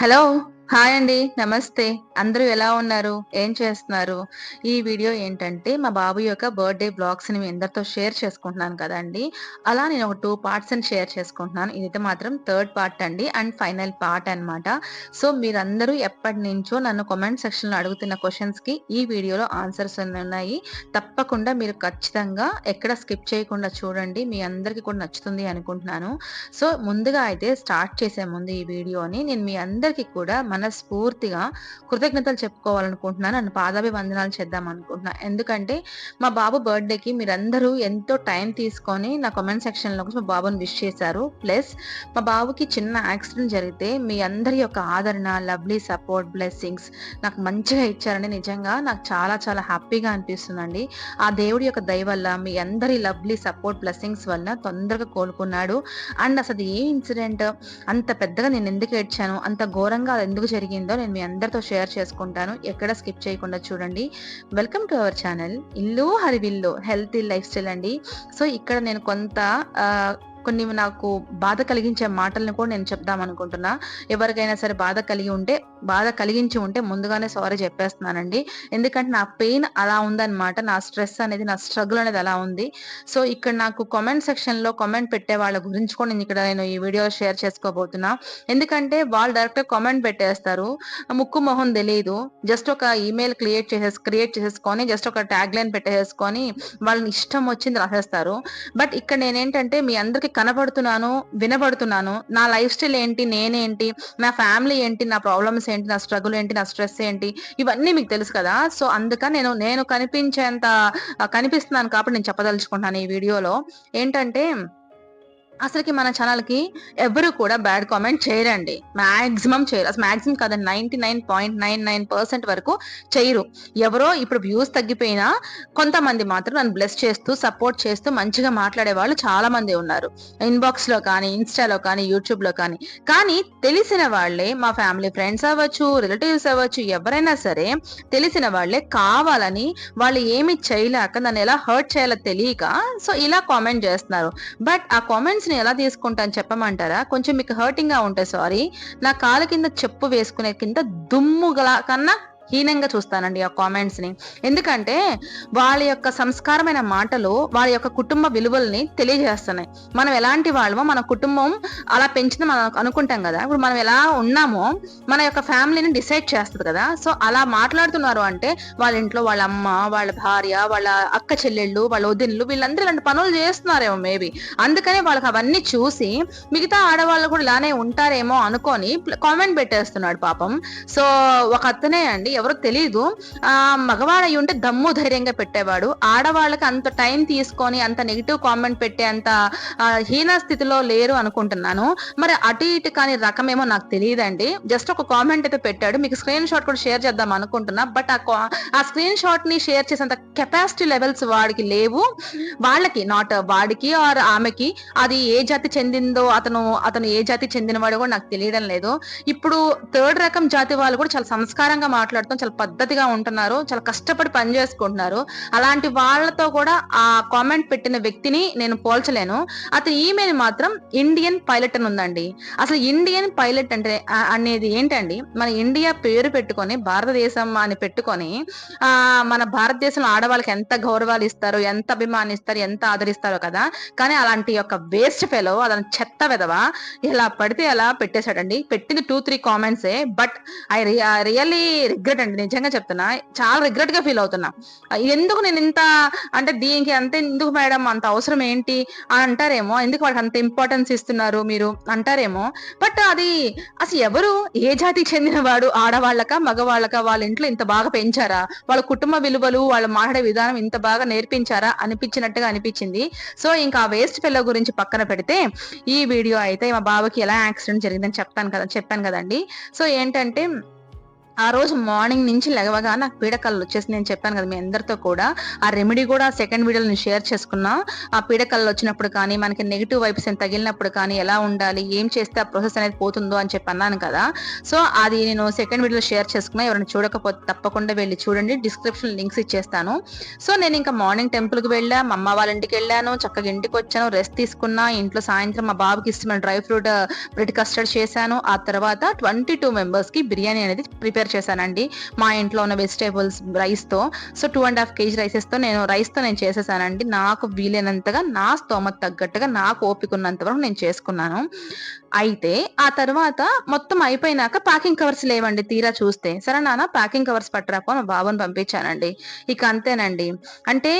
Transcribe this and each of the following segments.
Hello? Hi అండి నమస్తే. అందరూ ఎలా ఉన్నారు? ఏం చేస్తున్నారు? ఈ వీడియో ఏంటంటే మా బాబు యొక్క బర్త్డే బ్లాగ్స్ని మీ అందరితో షేర్ చేసుకుంటున్నాను కదండి. అలా నేను ఒక టూ పార్ట్స్ అని షేర్ చేసుకుంటున్నాను. ఇదైతే మాత్రం థర్డ్ పార్ట్ అండి అండ్ ఫైనల్ పార్ట్ అనమాట సో మీరందరూ ఎప్పటి నుంచో నన్ను కామెంట్ సెక్షన్లో అడుగుతున్న క్వశ్చన్స్కి ఈ వీడియోలో ఆన్సర్స్ ఉన్నాయి. తప్పకుండా మీరు ఖచ్చితంగా ఎక్కడ స్కిప్ చేయకుండా చూడండి. మీ అందరికీ కూడా నచ్చుతుంది అనుకుంటున్నాను. సో ముందుగా అయితే స్టార్ట్ చేసే ముందు ఈ వీడియోని నేను మీ అందరికీ కూడా మనస్ఫూర్తిగా కృతజ్ఞతలు చెప్పుకోవాలనుకుంటున్నాను. నన్ను పాదాభివందనాలు చేద్దాం అనుకుంటున్నాను ఎందుకంటే మా బాబు బర్త్డేకి మీరందరూ ఎంతో టైం తీసుకొని నా కామెంట్ సెక్షన్లో మా బాబుని విష్ చేశారు. ప్లస్ మా బాబుకి చిన్న యాక్సిడెంట్ జరిగితే మీ అందరి యొక్క ఆదరణ లవ్లీ సపోర్ట్ బ్లెస్సింగ్స్ నాకు మంచిగా ఇచ్చారండి. నిజంగా నాకు చాలా చాలా హ్యాపీగా అనిపిస్తుందండి. ఆ దేవుడి యొక్క దయ వల్ల మీ అందరి లవ్లీ సపోర్ట్ బ్లెస్సింగ్స్ వల్ల తొందరగా కోలుకున్నాడు. అండ్ అసలు ఏ ఇన్సిడెంట్ అంత పెద్దగా నేను ఎందుకు ఏడ్చాను అంత ఘోరంగా అది ఎందుకు జరిగిందో నేను మీ అందరితో షేర్ చేసుకుంటాను. ఎక్కడ స్కిప్ చేయకుండా చూడండి. వెల్కమ్ టు అవర్ ఛానల్ ఇల్లు హరివిల్లు హెల్తీ లైఫ్ స్టైల్ అండి. సో ఇక్కడ నేను కొంత కొన్ని నాకు బాధ కలిగించే మాటలను కూడా నేను చెప్దాం అనుకుంటున్నా. ఎవరికైనా సరే బాధ కలిగి ఉంటే బాధ కలిగించి ఉంటే ముందుగానే సారీ చెప్పేస్తున్నానండి. ఎందుకంటే నా పెయిన్ అలా ఉందన్నమాట. నా స్ట్రెస్ అనేది నా స్ట్రగుల్ అనేది అలా ఉంది. సో ఇక్కడ నాకు కామెంట్ సెక్షన్లో కామెంట్ పెట్టే వాళ్ళ గురించి కూడా నేను ఇక్కడ నేను ఈ వీడియో షేర్ చేసుకోబోతున్నా. ఎందుకంటే వాళ్ళు డైరెక్ట్ కామెంట్ పెట్టేస్తారు. ముక్కు మొహం తెలియదు జస్ట్ ఒక ఈమెయిల్ క్రియేట్ చేసేసి క్రియేట్ చేసేసుకొని జస్ట్ ఒక ట్యాగ్ లైన్ పెట్టేసుకొని వాళ్ళని ఇష్టం వచ్చింది రాసేస్తారు. బట్ ఇక్కడ నేనేంటంటే మీ అందరికి కనబడుతున్నాను వినబడుతున్నాను. నా లైఫ్ స్టైల్ ఏంటి నేనేంటి నా ఫ్యామిలీ ఏంటి నా ప్రాబ్లమ్స్ ఏంటి నా స్ట్రగుల్ ఏంటి నా స్ట్రెస్ ఏంటి ఇవన్నీ మీకు తెలుసు కదా. సో అందుకని నేను నేను కనిపించేంత కనిపిస్తున్నాను కాబట్టి నేను చెప్పదలుచుకుంటున్నాను ఈ వీడియోలో. ఏంటంటే అసలుకి మన ఛానల్కి ఎవరు కూడా బ్యాడ్ కామెంట్ చేయరండి. మాక్సిమం చేయరు. అసలు మాక్సిమం కాదండి ninety nine point nine nine percent వరకు చేయరు. ఎవరో ఇప్పుడు వ్యూస్ తగ్గిపోయినా కొంతమంది మాత్రం నన్ను బ్లెస్ చేస్తూ సపోర్ట్ చేస్తూ మంచిగా మాట్లాడే వాళ్ళు చాలా మంది ఉన్నారు. ఇన్బాక్స్లో కానీ ఇన్స్టాలో కానీ యూట్యూబ్లో కానీ. కానీ తెలిసిన వాళ్ళే మా ఫ్యామిలీ ఫ్రెండ్స్ అవ్వచ్చు రిలేటివ్స్ అవ్వచ్చు ఎవరైనా సరే తెలిసిన వాళ్ళే కావాలని వాళ్ళు ఏమి చేయలేక నన్ను ఎలా హర్ట్ చేయాలో తెలియక సో ఇలా కామెంట్ చేస్తున్నారు. బట్ ఆ కామెంట్స్ ని ఎలా తీసుకుంటాను చెప్పమంటారా? కొంచెం మీకు హర్టింగ్గా ఉంటే సారీ నా కాలు కింద చెప్పు వేసుకునే కింద దుమ్ము కన్నా హీనంగా చూస్తానండి ఆ కామెంట్స్ని. ఎందుకంటే వాళ్ళ యొక్క సంస్కారమైన మాటలు వాళ్ళ యొక్క కుటుంబ విలువల్ని తెలియజేస్తున్నాయి. మనం ఎలాంటి వాళ్ళమో మన కుటుంబం అలా పెంచిన మనం అనుకుంటాం కదా. ఇప్పుడు మనం ఎలా ఉన్నామో మన యొక్క ఫ్యామిలీని డిసైడ్ చేస్తుంది కదా. సో అలా మాట్లాడుతున్నారు అంటే వాళ్ళ ఇంట్లో వాళ్ళ అమ్మ వాళ్ళ భార్య వాళ్ళ అక్క చెల్లెళ్ళు వాళ్ళ వదిన్లు వీళ్ళందరూ ఇలాంటి పనులు చేస్తున్నారేమో మేబీ అందుకనే వాళ్ళకి అవన్నీ చూసి మిగతా ఆడవాళ్ళు కూడా ఇలానే ఉంటారేమో అనుకొని కామెంట్ పెట్టేస్తున్నాడు పాపం. సో ఒక అతనే అండి ఎవరో తెలియదు ఆ మగవాడు ఉంటే దమ్ము ధైర్యంగా పెట్టేవాడు. ఆడవాళ్ళకి అంత టైం తీసుకొని అంత నెగిటివ్ కామెంట్ పెట్టే అంత హీన స్థితిలో లేరు అనుకుంటున్నాను. మరి అటు ఇటు కానీ రకమేమో నాకు తెలియదండి. జస్ట్ ఒక కామెంట్ అయితే పెట్టాడు. మీకు స్క్రీన్ షాట్ కూడా షేర్ చేద్దాం అనుకుంటున్నా. బట్ ఆ స్క్రీన్ షాట్ని షేర్ చేసేంత కెపాసిటీ లెవెల్స్ వాడికి లేవు. వాళ్ళకి నాట్ వాడికి ఆర్ ఆమెకి. అది ఏ జాతి చెందిందో అతను అతను ఏ జాతి చెందినవాడు కూడా నాకు తెలియడం లేదు. ఇప్పుడు థర్డ్ రకం జాతి వాళ్ళు కూడా చాలా సంస్కారంగా మొత్తం చాలా పద్ధతిగా ఉంటున్నారు చాలా కష్టపడి పని చేసుకుంటున్నారు. అలాంటి వాళ్ళతో కూడా ఆ కామెంట్ పెట్టిన వ్యక్తిని నేను పోల్చలేను. అతని ఈమెయిల్ మాత్రం ఇండియన్ పైలట్ అని ఉందండి. అసలు ఇండియన్ పైలట్ అంటే అనేది ఏంటండి? మన ఇండియా పేరు పెట్టుకొని భారతదేశం అని పెట్టుకొని ఆ మన భారతదేశంలో ఆడవాళ్ళకి ఎంత గౌరవాలు ఇస్తారు ఎంత అభిమానిస్తారు ఎంత ఆదరిస్తారో కదా? కానీ అలాంటి యొక్క వేస్ట్ ఫెలో అతని చెత్త విధవ ఇలా పడితే అలా పెట్టేశాడండి. పెట్టింది టూ త్రీ కామెంట్సే బట్ ఐ రియల్లీ రిగ్రెట్ అండి. నిజంగా చెప్తున్నా. చాలా రిగ్రెట్గా ఫీల్ అవుతున్నా. ఎందుకు నేను ఇంత అంటే దీనికి అంత ఎందుకు మేడం? అంత అవసరం ఏంటి? అని అంటారేమో. ఎందుకు వాళ్ళకి అంత ఇంపార్టెన్స్ ఇస్తున్నారు మీరు? అంటారేమో. బట్ అది అసలు ఎవరు? ఏ జాతికి చెందిన వాడు ఆడవాళ్ళక మగవాళ్ళక? వాళ్ళ ఇంట్లో ఇంత బాగా పెంచారా? వాళ్ళ కుటుంబ విలువలు వాళ్ళు మాట్లాడే విధానం ఇంత బాగా నేర్పించారా? అనిపించినట్టుగా అనిపించింది. సో ఇంకా వేస్ట్ పిల్ల గురించి పక్కన పెడితే ఈ వీడియో అయితే మా బాబుకి ఎలా యాక్సిడెంట్ జరిగిందని చెప్తాను కదా చెప్పాను కదండి. సో ఏంటంటే ఆ రోజు మార్నింగ్ నుంచి లెగవగా నాకు పీడకల్లు వచ్చేసి నేను చెప్పాను కదా మీ అందరితో కూడా. ఆ రెమెడీ కూడా సెకండ్ వీడియోలో నేను షేర్ చేసుకున్నా. ఆ పీడకల్లు వచ్చినప్పుడు కానీ మనకి నెగిటివ్ వైబ్స్ అని తగిలినప్పుడు కానీ ఎలా ఉండాలి ఏం చేస్తే ఆ ప్రాసెస్ అనేది పోతుందో అని చెప్పి అన్నాను కదా. సో అది నేను సెకండ్ వీడియోలో షేర్ చేసుకున్నా. ఎవరైనా చూడకపోతే తప్పకుండా వెళ్ళి చూడండి. డిస్క్రిప్షన్ లింక్స్ ఇచ్చేస్తాను. సో నేను ఇంకా మార్నింగ్ టెంపుల్కి వెళ్ళా. మా అమ్మ వాళ్ళ ఇంటికి వెళ్ళాను. చక్కగా ఇంటికి వచ్చాను. రెస్ట్ తీసుకున్నా. ఇంట్లో సాయంత్రం మా బాబుకి ఇష్టమైన డ్రై ఫ్రూట్ బ్రెడ్ కస్టర్డ్ చేశాను. ఆ తర్వాత ట్వంటీ టూ మెంబర్స్కి బిర్యానీ అనేది ప్రిపేర్ చేశానండి. మా ఇంట్లో ఉన్న వెజిటేబుల్స్ రైస్తో so two and half KG రైసెస్తో నేను రైస్తో నేను చేసేసానండి. నాకు వీలైనంతగా నా స్తోమత తగ్గట్టుగా నాకు ఓపిక ఉన్నంత వరకు నేను చేసుకున్నాను. అయితే ఆ తర్వాత మొత్తం అయిపోయినాక ప్యాకింగ్ కవర్స్ లేవండి తీరా చూస్తే. సరే నాన్న ప్యాకింగ్ కవర్స్ పట్టరాకో మా బాబుని పంపించానండి. ఇక అంతేనండి. అంటే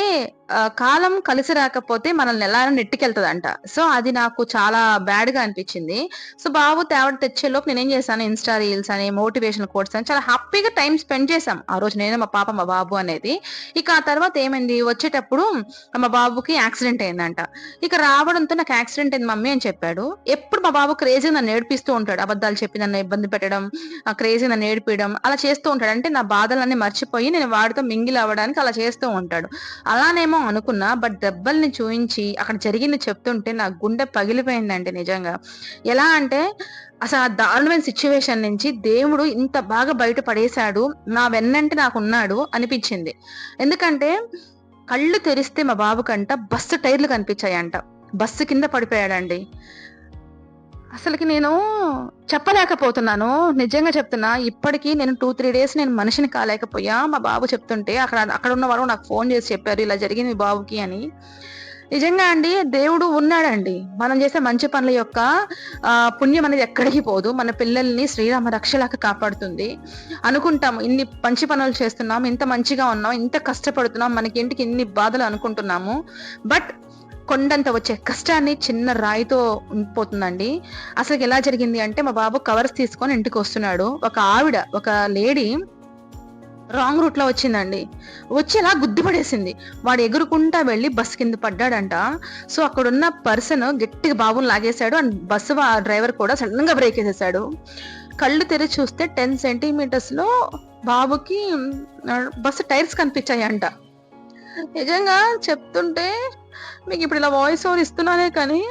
కాలం కలిసి రాకపోతే మనల్ని ఎలా నెట్టుకెళ్తదంట. సో అది నాకు చాలా బ్యాడ్గా అనిపించింది. సో బాబు తేవడ తెచ్చేలోపు నేనేం చేశాను? ఇన్స్టా రీల్స్ అని మోటివేషన్ కోర్స్ అని చాలా హ్యాపీగా టైం స్పెండ్ చేశాం. ఆ రోజు నేను మా పాప మా బాబు అనేది. ఇక ఆ తర్వాత ఏమైంది? వచ్చేటప్పుడు మా బాబుకి యాక్సిడెంట్ అయిందంట. ఇక రావడంతో నాకు యాక్సిడెంట్ అయింది మమ్మీ అని చెప్పాడు. ఎప్పుడు మా బాబు క్రేజీ నన్ను ఏడిపిస్తూ ఉంటాడు. అబద్ధాలు చెప్పి నన్ను ఇబ్బంది పెట్టడం ఆ క్రేజీ నన్ను ఏడిపించడం అలా చేస్తూ ఉంటాడు. అంటే నా బాధలన్నీ మర్చిపోయి నేను వాడితో మింగిల్ అవ్వడానికి అలా చేస్తూ ఉంటాడు. అలానేమో అనుకున్నా బట్ దెబ్బల్ని చూయించి అక్కడ జరిగింది చెప్తుంటే నా గుండె పగిలిపోయిందండి నిజంగా. ఎలా అంటే అసలు ఆ దారుణమైన సిచ్యువేషన్ నుంచి దేవుడు ఇంత బాగా బయట పడేశాడు నా వెన్నంటే నాకు ఉన్నాడు అనిపించింది. ఎందుకంటే కళ్ళు తెరిస్తే మా బాబు కంట బస్సు టైర్లు కనిపించాయంట. బస్సు కింద పడిపోయాడండి. అసలుకి నేను చెప్పలేకపోతున్నాను. నిజంగా చెప్తున్నా ఇప్పటికీ నేను టూ త్రీ డేస్ నేను మనిషిని కాలేకపోయా. మా బాబు చెప్తుంటే అక్కడ అక్కడ ఉన్న వాళ్ళు నాకు ఫోన్ చేసి చెప్పారు ఇలా జరిగింది మీ బాబుకి అని. నిజంగా అండి దేవుడు ఉన్నాడండి. మనం చేసే మంచి పనుల యొక్క పుణ్యం అనేది ఎక్కడికి పోదు. మన పిల్లల్ని శ్రీరామ రక్షలాగా కాపాడుతుంది. అనుకుంటాం ఇన్ని మంచి పనులు చేస్తున్నాం ఇంత మంచిగా ఉన్నాం ఇంత కష్టపడుతున్నాం మనకి ఇంటికి ఇన్ని బాధలు అనుకుంటున్నాము. బట్ కొండంత వచ్చే కష్టాన్ని చిన్న రాయితో పోతుందండి. అసలు ఎలా జరిగింది అంటే మా బాబు కవర్స్ తీసుకొని ఇంటికి వస్తున్నాడు. ఒక ఆవిడ ఒక లేడీ రాంగ్ రూట్లో వచ్చిందండి. వచ్చి అలా గుద్దిపడేసింది వాడు ఎగురుకుంటా వెళ్ళి బస్ కింద పడ్డాడంట. సో అక్కడ ఉన్న పర్సన్ గట్టిగా బాబుని లాగేశాడు. అండ్ బస్సు డ్రైవర్ కూడా సడన్గా బ్రేక్ వేసేసాడు. కళ్ళు తెరిచి చూస్తే టెన్ సెంటీమీటర్స్లో బాబుకి బస్సు టైర్స్ కనిపించాయంట. నిజంగా చెప్తుంటే మీకు ఇప్పుడు ఇలా వాయిస్ ఓవర్ ఇస్తున్నానే కానీ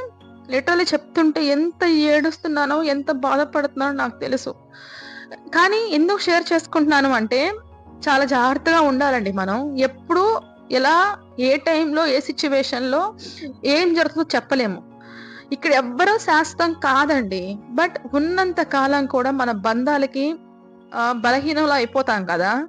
లిటరలీ చెప్తుంటే ఎంత ఏడుస్తున్నానో ఎంత బాధపడుతున్నానో నాకు తెలుసు. కానీ ఎందుకు షేర్ చేసుకుంటున్నాను అంటే చాలా జాగ్రత్తగా ఉండాలండి మనం. ఎప్పుడు ఎలా ఏ టైంలో ఏ సిచ్యువేషన్లో ఏం జరుగుతుందో చెప్పలేము. ఇక్కడ ఎవ్వరూ శాశ్వతం కాదండి. బట్ ఉన్నంత కాలం కూడా మన బంధాలకి బలహీనంలో అయిపోతాం కదా.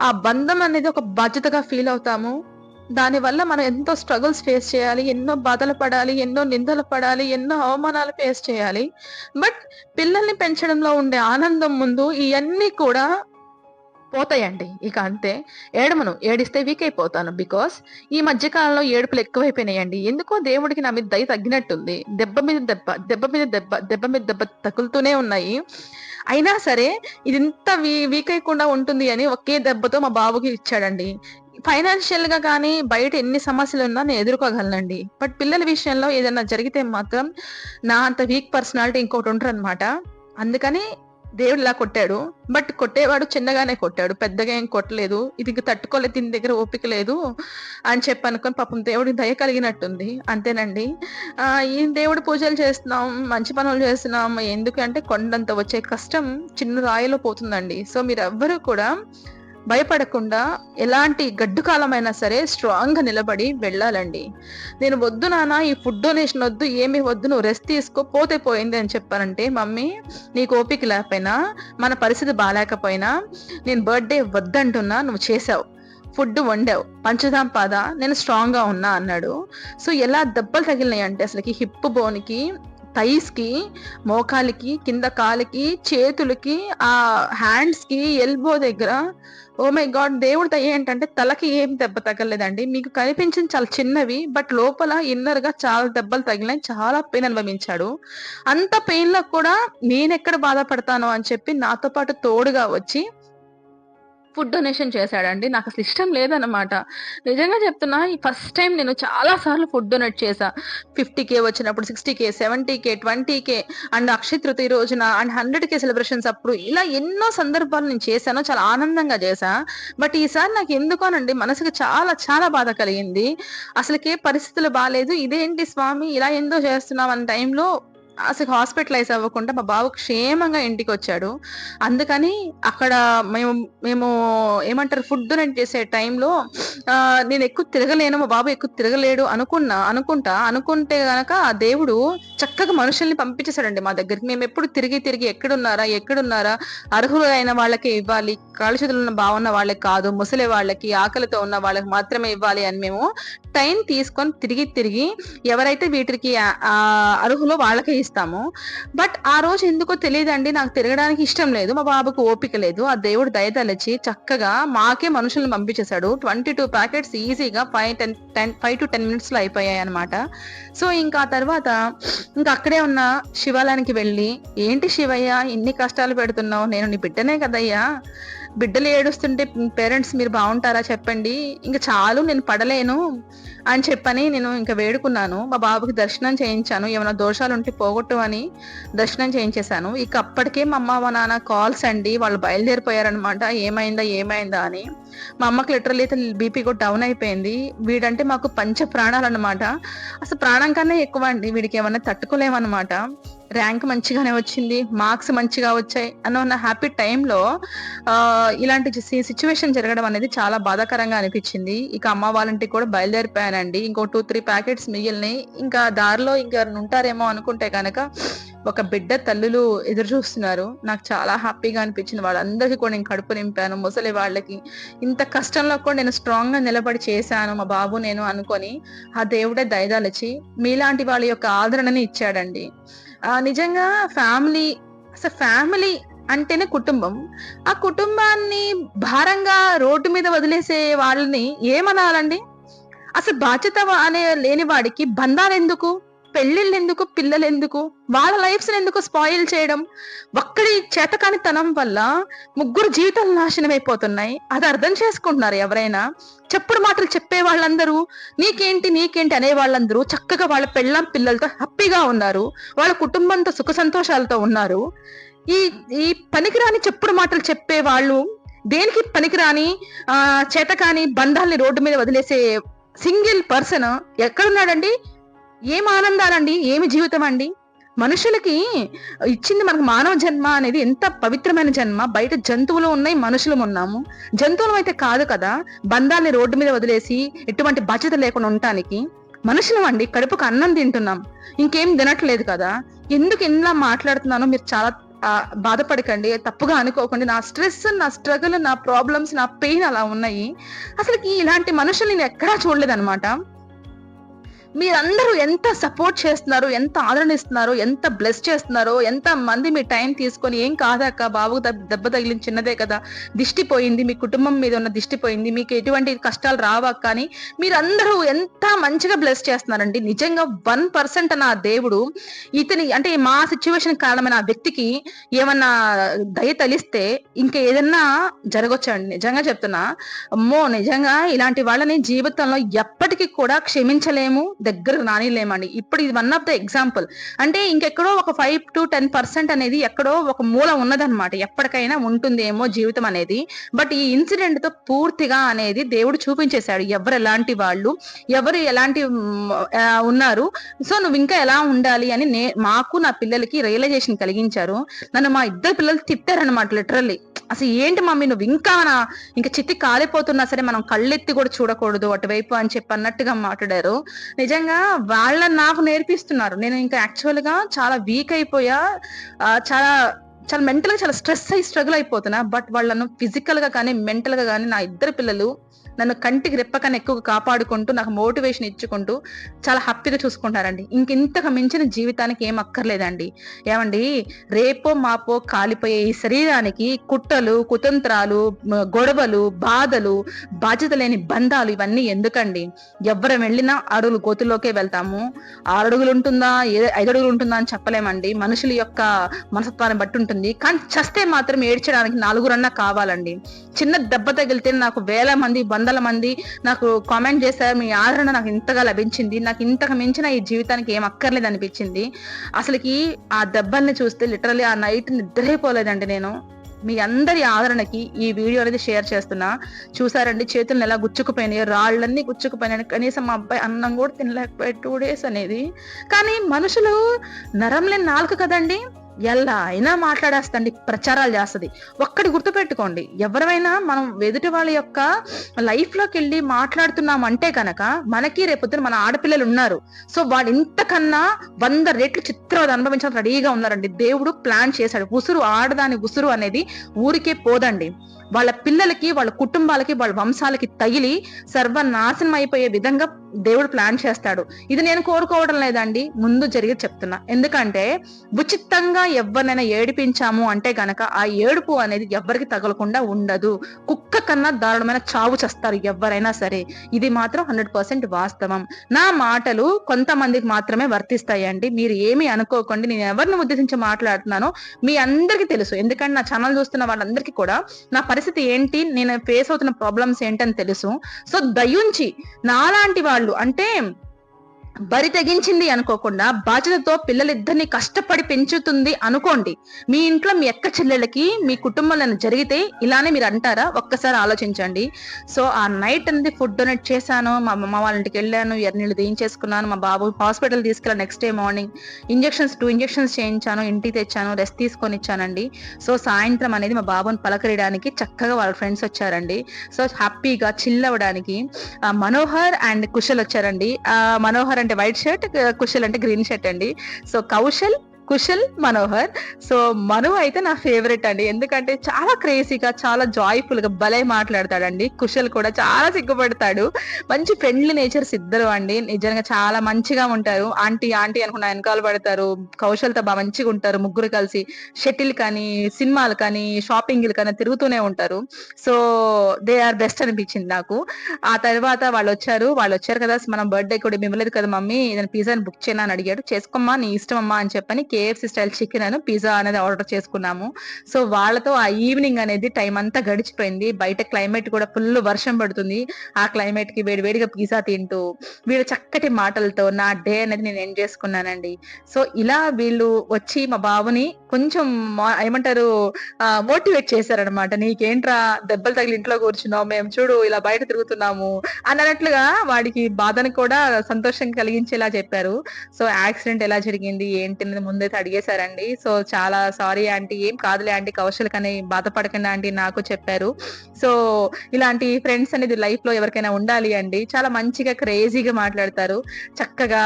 ఆ బంధం అనేది ఒక బాధ్యతగా ఫీల్ అవుతాము. దానివల్ల మనం ఎంతో స్ట్రగుల్స్ ఫేస్ చేయాలి ఎన్నో బాధలు పడాలి ఎన్నో నిందలు పడాలి ఎన్నో అవమానాలు ఫేస్ చేయాలి. బట్ పిల్లల్ని పెంచడంలో ఉండే ఆనందం ముందు ఇవన్నీ కూడా పోతాయండి. ఇక అంతే. ఏడమను ఏడిస్తే వీక్ అయిపోతాను. బికాస్ ఈ మధ్య కాలంలో ఏడుపులు ఎక్కువైపోయినాయండి. ఎందుకో దేవుడికి నా మీద దయ తగ్గినట్టుంది. దెబ్బ మీద దెబ్బ దెబ్బ మీద దెబ్బ దెబ్బ మీద దెబ్బ తగులుతూనే ఉన్నాయి. అయినా సరే ఇది ఇంత వీ వీక్ అయ్యకుండా ఉంటుంది అని ఒకే దెబ్బతో మా బాబుకి ఇచ్చాడండి. ఫైనాన్షియల్గా కానీ బయట ఎన్ని సమస్యలు ఉన్నా నేను ఎదుర్కోగలనండి. బట్ పిల్లల విషయంలో ఏదైనా జరిగితే మాత్రం నా అంత వీక్ పర్సనాలిటీ ఇంకోటి ఉంటారు అనమాట అందుకని దేవుడు ఇలా కొట్టాడు. బట్ కొట్టేవాడు చిన్నగానే కొట్టాడు. పెద్దగా ఏం కొట్టలేదు. ఇది తట్టుకోలేదు. దీని దగ్గర ఓపిక లేదు అని చెప్పి అనుకుని పాపం దేవుడికి దయ కలిగినట్టుంది. అంతేనండి. ఈ దేవుడు పూజలు చేస్తున్నాం మంచి పనులు చేస్తున్నాం. ఎందుకంటే కొండంత వచ్చే కష్టం చిన్న రాయిలో పోతుందండి. సో మీరు ఎవ్వరూ కూడా భయపడకుండా ఎలాంటి గడ్డు కాలమైనా సరే స్ట్రాంగ్గా నిలబడి వెళ్ళాలండి. నేను వద్దు నాన్న ఈ ఫుడ్ డొనేషన్ వద్దు ఏమి వద్దు నువ్వు రెస్ట్ తీసుకో పోతే పోయింది అని చెప్పానంటే మమ్మీ నీకు ఓపిక లేకపోయినా మన పరిస్థితి బాగాలేకపోయినా నేను బర్త్డే వద్దంటున్నా నువ్వు చేసావు. ఫుడ్ వండావు. పంచదాం పాద నేను స్ట్రాంగ్గా ఉన్నా అన్నాడు. సో ఎలా దెబ్బలు తగిలినాయి అంటే అసలుకి హిప్ బోన్కి థైస్కి మోకాలికి కింద కాలికి చేతులకి ఆ హ్యాండ్స్కి ఎల్బో దగ్గర. ఓ మై గాడ్ దేవుడు దయ ఏంటంటే తలకి ఏం దెబ్బ తగలేదండి మీకు కనిపించింది చాలా చిన్నవి బట్ లోపల ఇన్నర్గా చాలా దెబ్బలు తగిలినాయి. చాలా పెయిన్ అనుభవించాడు. అంత పెయిన్లో కూడా నేను ఎక్కడ బాధపడతాను అని చెప్పి నాతో పాటు తోడుగా వచ్చి ఫుడ్ డొనేషన్ చేశాడండి. నాకు అసలు ఇష్టం లేదనమాట. నిజంగా చెప్తున్నా ఈ ఫస్ట్ టైం నేను చాలా సార్లు ఫుడ్ డొనేట్ చేశా. 50,000 వచ్చినప్పుడు sixty K seventy K twenty K and Akshaya Tritiya రోజున అండ్ హండ్రెడ్ కే సెలబ్రేషన్స్ అప్పుడు ఇలా ఎన్నో సందర్భాలు నేను చేశాను. చాలా ఆనందంగా చేశా. బట్ ఈసారి నాకు ఎందుకోనండి మనసుకు చాలా చాలా బాధ కలిగింది. అసలుకే పరిస్థితులు బాగాలేదు ఇదేంటి స్వామి ఇలా ఎందుకు చేస్తున్నావు అన్న టైంలో అసలు హాస్పిటలైజ్ అవ్వకుండా మా బాబు క్షేమంగా ఇంటికి వచ్చాడు అందుకని అక్కడ మేము మేము ఏమంటారు ఫుడ్ డొనేట్ చేసే టైంలో నేను ఎక్కువ తిరగలేను. మా బాబు ఎక్కువ తిరగలేడు అనుకున్నా అనుకుంటా. అనుకుంటే గనక ఆ దేవుడు చక్కగా మనుషుల్ని పంపించేశాడండి మా దగ్గరికి. మేము ఎప్పుడు తిరిగి తిరిగి ఎక్కడున్నారా? ఎక్కడున్నారా? అర్హులైన వాళ్ళకి ఇవ్వాలి. కాళ్ళు ఉన్న బాగున్న వాళ్ళకి కాదు. ముసలి వాళ్ళకి, ఆకలితో ఉన్న వాళ్ళకి మాత్రమే ఇవ్వాలి అని మేము టైం తీసుకొని తిరిగి తిరిగి ఎవరైతే వీటికి అర్హులో వాళ్ళకి ఇస్తాము. బట్ ఆ రోజు ఎందుకో తెలియదండి నాకు తిరగడానికి ఇష్టం లేదు. మా బాబుకు ఓపిక లేదు. ఆ దేవుడు దయతలచి చక్కగా మాకే మనుషుల్ని పంపించేసాడు. 22 ప్యాకెట్స్ ఈజీగా 5, 10, 10 5-10 మినిట్స్‌లో అయిపోయాయన్నమాట. సో, ఇంకా ఆ తర్వాత ఇంకా అక్కడే ఉన్న శివాలయానికి వెళ్ళి, "ఏంటి శివయ్య ఇన్ని కష్టాలు పెడుతున్నావు? నేను నీ బిడ్డనే కదయ్యా! బిడ్డలు ఏడుస్తుంటే పేరెంట్స్ మీరు బాగుంటారా చెప్పండి. ఇంకా చాలు నేను పడలేను" అని చెప్పని నేను ఇంకా వేడుకున్నాను. మా బాబుకి దర్శనం చేయించాను. ఏమైనా దోషాలు ఉంటే పోగొట్టు అని దర్శనం చేయించేశాను. ఇక అప్పటికే మా అమ్మ, మా నాన్న కాల్స్ అండి. వాళ్ళు బయలుదేరిపోయారనమాట. ఏమైందా? ఏమైందా? అని. మా అమ్మకి లిటరల్లీ అయితే బీపీ కూడా డౌన్ అయిపోయింది. వీడంటే మాకు పంచ ప్రాణాలు అనమాట అసలు ప్రాణం కన్నా ఎక్కువ అండి. వీడికి ఏమన్నా తట్టుకోలేమన్నమాట. ర్యాంక్ మంచిగానే వచ్చింది. మార్క్స్ మంచిగా వచ్చాయి అన్న హ్యాపీ టైంలో ఇలాంటి సిచ్యువేషన్ జరగడం అనేది చాలా బాధాకరంగా అనిపించింది. ఇక అమ్మ వాళ్ళ కూడా బయలుదేరిపోయానండి. ఇంకో 2, 3 ప్యాకెట్స్ మిగిలినాయి ఇంకా దారిలో ఇంకెవరిని ఉంటారేమో అనుకుంటే కనుక ఒక బిడ్డ తల్లులు ఎదురు చూస్తున్నారు. నాకు చాలా హ్యాపీగా అనిపించింది. వాళ్ళందరికీ కూడా నేను కడుపు నింపాను. ముసలి వాళ్ళకి ఇంత కష్టంలో కూడా నేను స్ట్రాంగ్‌గా నిలబడి చేశాను. మా బాబు నేను అనుకొని ఆ దేవుడే దయదాలిచి మీలాంటి వాళ్ళ యొక్క ఆదరణని ఇచ్చాడండి. నిజంగా ఫ్యామిలీ అసలు ఫ్యామిలీ అంటేనే కుటుంబం. ఆ కుటుంబాన్ని భారంగా రోడ్డు మీద వదిలేసే వాళ్ళని ఏమనాలండి? అసలు బాధ్యత అనే లేని వాడికి బంధాలు ఎందుకు పెళ్ళిళ్ళెందుకు? పిల్లలెందుకు? వాళ్ళ లైఫ్స్‌ని ఎందుకు స్పాయిల్ చేయడం? ఒక్కడి చేతకానితనం వల్ల ముగ్గురు జీవితాలు నాశనం అయిపోతున్నాయి అది అర్థం చేసుకుంటున్నారు ఎవరైనా? చెప్పుడు మాటలు చెప్పే వాళ్ళందరూ నీకేంటి? నీకేంటి? అనే వాళ్ళందరూ చక్కగా వాళ్ళ పెళ్ళాం, పిల్లలతో హ్యాపీగా ఉన్నారు. వాళ్ళ కుటుంబంతో సుఖ సంతోషాలతో ఉన్నారు. ఈ ఈ పనికిరాని చెప్పుడు మాటలు చెప్పే వాళ్ళు దేనికి పనికిరాని చేత చేతకాని బంధాల్ని రోడ్డు మీద వదిలేసే సింగిల్ పర్సన్ ఎక్కడున్నాడండి? ఏం ఆనందాలండి? ఏమి జీవితం అండి? మనుషులకి ఇచ్చింది మనకు మానవ జన్మ అనేది ఎంత పవిత్రమైన జన్మ. బయట జంతువులు ఉన్నాయి. మనుషులు ఉన్నాము. జంతువులు అయితే కాదు కదా! బంధాల్ని రోడ్డు మీద వదిలేసి ఎటువంటి బాధ్యత లేకుండా ఉండటానికి. మనుషులమండి. కడుపుకు అన్నం తింటున్నాం. ఇంకేం తినట్లేదు కదా! ఎందుకు ఇలా మాట్లాడుతున్నానో మీరు చాలా బాధపడకండి. తప్పుగా అనుకోకండి. నా స్ట్రెస్, నా స్ట్రగుల్, నా ప్రాబ్లమ్స్, నా పెయిన్ అలా ఉన్నాయి. అసలు ఇలాంటి మనుషులు నేను ఎక్కడా చూడలేదన్నమాట. మీరందరూ ఎంత సపోర్ట్ చేస్తున్నారు, ఎంత ఆదరణ ఇస్తున్నారు, ఎంత బ్లెస్ చేస్తున్నారో, ఎంత మంది మీ టైం తీసుకొని "ఏం కాదక్క బాబుకు దెబ్బ తగిలింది చిన్నదే కదా! దిష్టి పోయింది. మీ కుటుంబం మీద ఉన్న దిష్టి పోయింది. మీకు ఎటువంటి కష్టాలు రావక్క" కానీ మీరందరూ ఎంత మంచిగా బ్లెస్ చేస్తున్నారండి. నిజంగా వన్ పర్సెంట్ నా దేవుడు ఇతని అంటే మా సిచ్యువేషన్ కారణమైన ఆ వ్యక్తికి ఏమన్నా దయ తలిస్తే ఇంకా ఏదన్నా జరగొచ్చండి. నిజంగా చెప్తున్నా. అమ్మో! నిజంగా ఇలాంటి వాళ్ళని జీవితంలో ఎప్పటికీ కూడా క్షమించలేము. దగ్గర రానిలేమండి ఇప్పుడు ఇది వన్ ఆఫ్ ద ఎగ్జాంపుల్. అంటే ఇంకెక్కడో ఒక 5-10% అనేది ఎక్కడో ఒక మూల ఉన్నదన్నమాట. ఎప్పటికైనా ఉంటుందేమో జీవితం అనేది. బట్ ఈ ఇన్సిడెంట్తో పూర్తిగా అనేది దేవుడు చూపించేశాడు ఎవరు ఎలాంటి వాళ్ళు, ఎవరు ఎలాంటి ఉన్నారు. సో, నువ్వు ఇంకా ఎలా ఉండాలి అని నే మాకు నా పిల్లలకి రియలైజేషన్ కలిగించారు. నన్ను మా ఇద్దరు పిల్లలు తిట్టారనమాట లిటరల్లీ. "అసలు ఏంటి మమ్మీ నువ్వు ఇంకా ఇంకా చిత్తి కాలిపోతున్నా సరే మనం కళ్ళెత్తి కూడా చూడకూడదు అటువైపు" అని చెప్పి అన్నట్టుగా మాట్లాడారు. నిజంగా వాళ్ళని నాకు నేర్పిస్తున్నారు. నేను ఇంకా యాక్చువల్గా చాలా వీక్ అయిపోయా. చాలా చాలా చాలా మెంటల్‌గా చాలా స్ట్రెస్ అయ్యి స్ట్రగుల్ అయిపోతున్నా. బట్ వాళ్ళను ఫిజికల్‌గా కానీ, మెంటల్‌గా కానీ నా ఇద్దరు పిల్లలు నన్ను కంటికి రెప్పకన్నా ఎక్కువ కాపాడుకుంటూ నాకు మోటివేషన్ ఇచ్చుకుంటూ చాలా హ్యాపీగా చూసుకుంటారండి. ఇంకింతకు మించిన జీవితానికి ఏం అక్కర్లేదండి. ఏమండి? రేపో మాపో కాలిపోయే ఈ శరీరానికి కుట్టలు కుతంత్రాలు గొడవలు బాధలు బాధ్యత లేని బంధాలు ఇవన్నీ ఎందుకండి? ఎవరు వెళ్ళినా అడుగులు గోతుల్లోకే వెళ్తాము. ఆరు అడుగులు ఉంటుందా ఐదు అడుగులు ఉంటుందా అని చెప్పలేమండి. మనుషుల యొక్క మనసత్వాన్ని బట్టి ఉంటుంది. కానీ చస్తే మాత్రం ఏడ్చడానికి నలుగురన్నా కావాలండి. చిన్న దెబ్బ తగిలితే నాకు వేల మంది వందల మంది నాకు కామెంట్ చేశారు మీ ఆదరణ నాకు ఇంతగా లభించింది నాకు ఇంతకు మించిన ఈ జీవితానికి ఏం అక్కర్లేదు అనిపించింది. అసలుకి ఆ దెబ్బల్ని చూస్తే లిటరలీ ఆ నైట్ నిద్రైపోలేదండి నేను. మీ అందరి ఆదరణకి ఈ వీడియో అనేది షేర్ చేస్తున్నా. చూసారండి చేతులను ఎలా గుచ్చుకుపోయినాయి రాళ్ళన్నీ గుచ్చుకుపోయినాయి కనీసం మా అబ్బాయి అన్నం కూడా తినలేకపోయి టూ డేస్ అనేది. కానీ మనుషులు నరం లేని నాలుక కదండి. ఎలా అయినా మాట్లాడేస్తండి ప్రచారాలు చేస్తుంది. ఒక్కటి గుర్తుపెట్టుకోండి ఎవరైనా మనం ఎదుటి వాళ్ళ యొక్క లైఫ్లోకి వెళ్ళి మాట్లాడుతున్నాం అంటే కనుక మనకి రేపొద్దున మన ఆడపిల్లలు ఉన్నారు. సో వాళ్ళు ఇంతకన్నా వంద రెట్లు చిత్రం అనుభవించడానికి రెడీగా ఉన్నారండి. దేవుడు ప్లాన్ చేశాడు. ఉసురు ఆడదాని ఉసురు అనేది ఊరికే పోదండి. వాళ్ళ పిల్లలకి వాళ్ళ కుటుంబాలకి వాళ్ళ వంశాలకి తగిలి సర్వనాశనం అయిపోయే విధంగా దేవుడు ప్లాన్ చేస్తాడు. ఇది నేను కోరుకోవడం లేదండి. ముందు జరిగి చెప్తున్నా. ఎందుకంటే ఉచితంగా ఎవరినైనా ఏడిపించాము అంటే గనక ఆ ఏడుపు అనేది ఎవరికి తగలకుండా ఉండదు. కుక్క కన్నా దారుణమైన చావు చేస్తారు ఎవరైనా సరే. ఇది మాత్రం హండ్రెడ్ పర్సెంట్ వాస్తవం. నా మాటలు కొంతమందికి మాత్రమే వర్తిస్తాయండి. మీరు ఏమి అనుకోకండి. నేను ఎవరిని ఉద్దేశించి మాట్లాడుతున్నానో మీ అందరికీ తెలుసు. ఎందుకంటే నా ఛానల్ చూస్తున్న వాళ్ళందరికీ కూడా నా పరిస్థితి ఏంటి? నేను ఫేస్ అవుతున్న ప్రాబ్లమ్స్ ఏంటని తెలుసు. సో దయుంచి నాలాంటి వాళ్ళు అంటే బరి తెగించింది అనుకోకుండా బాధ్యతతో పిల్లలిద్దరిని కష్టపడి పెంచుతుంది అనుకోండి. మీ ఇంట్లో మీ ఎక్క చెల్లెళ్ళకి మీ కుటుంబంలో జరిగితే ఇలానే మీరు అంటారా? ఒక్కసారి ఆలోచించండి. సో ఆ నైట్ అనేది ఫుడ్ డొనేట్ చేశాను. మా అమ్మ వాళ్ళ ఇంటికి వెళ్ళాను. ఎర్నీళ్ళు దేయించేసుకున్నాను మా బాబు హాస్పిటల్ తీసుకెళ్ళాను next day morning injections two injections చేయించాను. ఇంటికి తెచ్చాను. రెస్ట్ తీసుకొని ఇచ్చానండి. సో సాయంత్రం అనేది మా బాబుని పలకరియడానికి చక్కగా వాళ్ళ ఫ్రెండ్స్ వచ్చారండి. సో హ్యాపీగా చిల్ అవ్వడానికి మనోహర్ అండ్ కుశల్ వచ్చారండి. మనోహర్ అంటే వైట్ షర్ట్ కుశల్ అంటే గ్రీన్ షర్ట్ అండి. సో కౌశల్ కుశల్ మనోహర్. సో మను అయితే నా ఫేవరెట్ అండి. ఎందుకంటే చాలా క్రేజీగా చాలా జాయ్ఫుల్గా భలే మాట్లాడతాడండి. కుశల్ కూడా చాలా సిగ్గుపడతాడు. మంచి ఫ్రెండ్లీ నేచర్స్ ఇద్దరు అండి. నిజంగా చాలా మంచిగా ఉంటారు. ఆంటీ ఆంటీ అనుకున్న వెనకాల పడతారు. కౌశల్తో బాగా మంచిగా ఉంటారు. ముగ్గురు కలిసి షటిల్ కానీ సినిమాలు కానీ షాపింగ్లు కానీ తిరుగుతూనే ఉంటారు. సో దే ఆర్ బెస్ట్ అనిపించింది నాకు. ఆ తర్వాత వాళ్ళు వచ్చారు. వాళ్ళు వచ్చారు కదా మనం బర్త్డే కూడా మిమ్మలేదు కదా మమ్మీ. నేను పిజ్జాని బుక్ చేయను అని అడిగాడు. చేసుకోమ్మా నీ ఇష్టం అమ్మా అని చెప్పని కేఎఫ్సి స్టైల్ చికెన్ అను పిజ్జా అనేది ఆర్డర్ చేసుకున్నాము. సో వాళ్ళతో ఆ ఈవినింగ్ అనేది టైం అంతా గడిచిపోయింది. బయట క్లైమేట్ కూడా ఫుల్ వర్షం పడుతుంది. ఆ క్లైమేట్కి వేడి వేడిగా పిజ్జా తింటూ వీళ్ళ చక్కటి మాటలతో నా డే అనేది నేను ఎండ్ చేసుకున్నానండి. సో ఇలా వీళ్ళు వచ్చి మా బాబుని కొంచెం ఏమంటారు మోటివేట్ చేశారనమాట నీకేంట్రా దెబ్బలు తగిలి ఇంట్లో కూర్చున్నావు? మేము చూడు ఇలా బయట తిరుగుతున్నాము అన్నట్లుగా వాడికి బాధను కూడా సంతోషం కలిగించేలా చెప్పారు. సో యాక్సిడెంట్ ఎలా జరిగింది? ఏంటి ముందు ముందైతే అడిగేశారండి. సో చాలా సారీ ఆంటీ. ఏం కాదులే ఆంటీ కౌశల్ అని బాధపడకండి ఆంటీ నాకు చెప్పారు. సో ఇలాంటి ఫ్రెండ్స్ అనేది లైఫ్లో ఎవరికైనా ఉండాలి అండి. చాలా మంచిగా క్రేజీగా మాట్లాడతారు. చక్కగా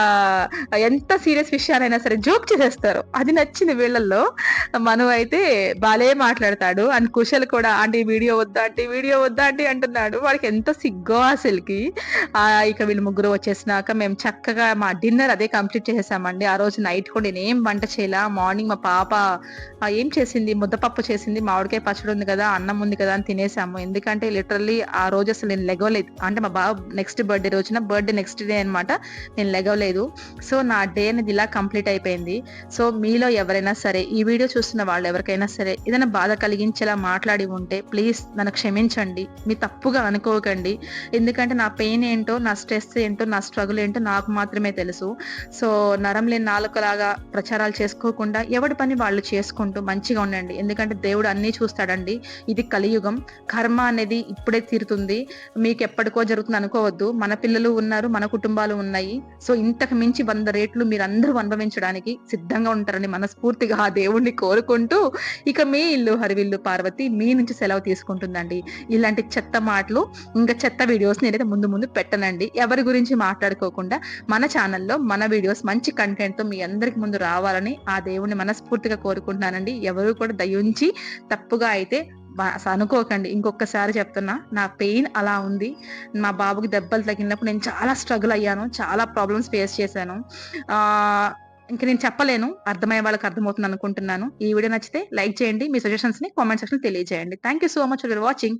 ఎంత సీరియస్ విషయాలైనా సరే జోక్ చేసేస్తారు. అది నచ్చింది వీళ్ళల్లో మను అయితే బాలే మాట్లాడతాడు. అండ్ కుశల్ కూడా ఆంటీ వీడియో వద్దా ఆంటీ? వీడియో వద్దా ఆంటీ? అంటున్నాడు. వాడికి ఎంత సిగ్గో అసలుకి. ఇక వీళ్ళు ముగ్గురు వచ్చేసినాక మేము చక్కగా మా డిన్నర్ అదే కంప్లీట్ చేసేసామండి. ఆ రోజు నైట్ కూడా నేనేం వంట చేయాల? మార్నింగ్ మా పాప ఏం చేసింది? ముద్దపప్పు చేసింది. మామిడికాయ పచ్చడి ఉంది కదా అన్నం ఉంది కదా అని తినేసాము. ఎందుకంటే లిటరల్లీ ఆ రోజు అసలు నేను లెగవలేదు. అంటే మా బాబు నెక్స్ట్ బర్త్డే రోజున బర్త్డే నెక్స్ట్ డే అనమాట నేను లెగవలేదు. సో నా డే అనేది ఇలా కంప్లీట్ అయిపోయింది. సో మీలో ఎవరైనా సరే ఈ వీడియో చూస్తున్న వాళ్ళు ఎవరికైనా సరే ఏదైనా బాధ కలిగించేలా మాట్లాడి ఉంటే ప్లీజ్ నన్ను క్షమించండి. మీ తప్పుగా అనుకోకండి. ఎందుకంటే నా పెయిన్ ఏంటో నా స్ట్రెస్ ఏంటో నా స్ట్రగుల్ ఏంటో నాకు మాత్రమే తెలుసు. సో నరం లేని నాలుకలాగా ప్రచారాలు చేసుకోకుండా ఎవడి పని వాళ్ళు చేసుకుంటూ మంచిగా ఉండండి. ఎందుకంటే దేవుడు అన్నీ చూస్తాడండి. ఇది కలియుగం. కర్మ అనేది ఇప్పుడే తీరుతుంది. మీకు ఎప్పటికో జరుగుతుంది అనుకోవద్దు. మన పిల్లలు ఉన్నారు మన కుటుంబాలు ఉన్నాయి. సో ఇంతకు మించి వంద రేట్లు మీరు అందరూ అనుభవించడానికి సిద్ధంగా ఉంటారని మనస్ఫూర్తిగా ఆ దేవుణ్ణి కోరుకుంటూ ఇక మీ ఇల్లు హరివిల్లు పార్వతి మీ నుంచి సెలవు తీసుకుంటుందండి. ఇలాంటి చెత్త మాటలు ఇంకా చెత్త వీడియోస్ నేనైతే ముందు ముందు పెట్టనండి. ఎవరి గురించి మాట్లాడుకోకుండా మన ఛానల్లో మన వీడియోస్ మంచి కంటెంట్తో మీ అందరికి ముందు రావాలని ఆ దేవుణ్ణి మనస్ఫూర్తిగా కోరుకుంటున్నానండి ఎవరు కూడా దయించి తప్పుగా అయితే అనుకోకండి. ఇంకొకసారి చెప్తున్నా. నా పెయిన్ అలా ఉంది. మా బాబుకి దెబ్బలు తగిలినప్పుడు నేను చాలా స్ట్రగుల్ అయ్యాను. చాలా ప్రాబ్లమ్స్ ఫేస్ చేశాను. ఇంకా నేను చెప్పలేను. అర్థమయ్యే వాళ్ళకి అర్థమవుతుంది అనుకుంటున్నాను. ఈ వీడియో నచ్చితే లైక్ చేయండి. మీ సజెషన్స్‌ని కామెంట్ సెక్షన్ తెలియజేయండి. Thank you so much for watching.